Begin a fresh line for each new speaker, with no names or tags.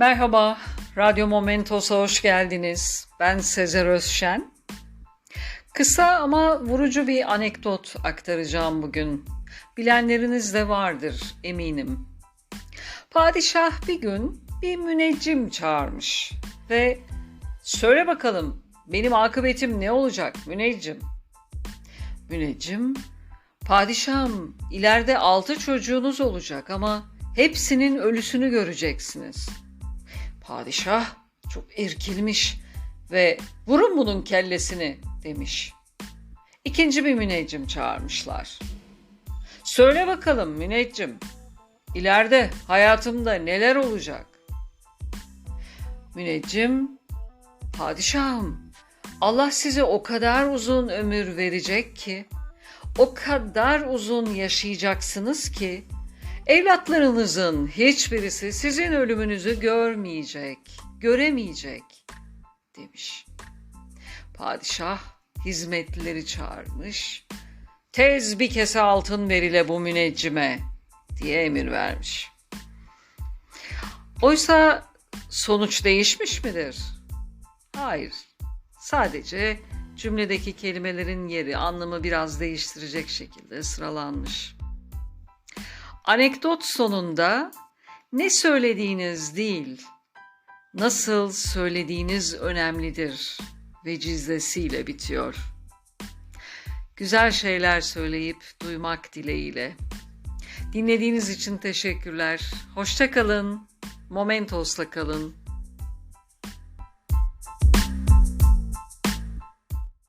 Merhaba, Radyo Momentos'a hoş geldiniz. Ben Sezer Özşen. Kısa ama vurucu bir anekdot aktaracağım bugün. Bilenleriniz de vardır eminim. Padişah bir gün bir müneccim çağırmış ve söyle bakalım benim akıbetim ne olacak müneccim? Müneccim, padişahım ileride altı çocuğunuz olacak ama hepsinin ölüsünü göreceksiniz. Padişah çok irkilmiş ve vurun bunun kellesini demiş. İkinci bir müneccim çağırmışlar. Söyle bakalım müneccim, ileride hayatımda neler olacak? Müneccim, padişahım Allah size o kadar uzun ömür verecek ki, o kadar uzun yaşayacaksınız ki, evlatlarınızın hiçbirisi sizin ölümünüzü görmeyecek, göremeyecek demiş. Padişah hizmetlileri çağırmış. Tez bir kese altın verile bu müneccime diye emir vermiş. Oysa sonuç değişmiş midir? Hayır. Sadece cümledeki kelimelerin yeri, anlamı biraz değiştirecek şekilde sıralanmış. Anekdot sonunda ne söylediğiniz değil, nasıl söylediğiniz önemlidir vecizesiyle bitiyor. Güzel şeyler söyleyip duymak dileğiyle. Dinlediğiniz için teşekkürler. Hoşça kalın. Momentos'la kalın.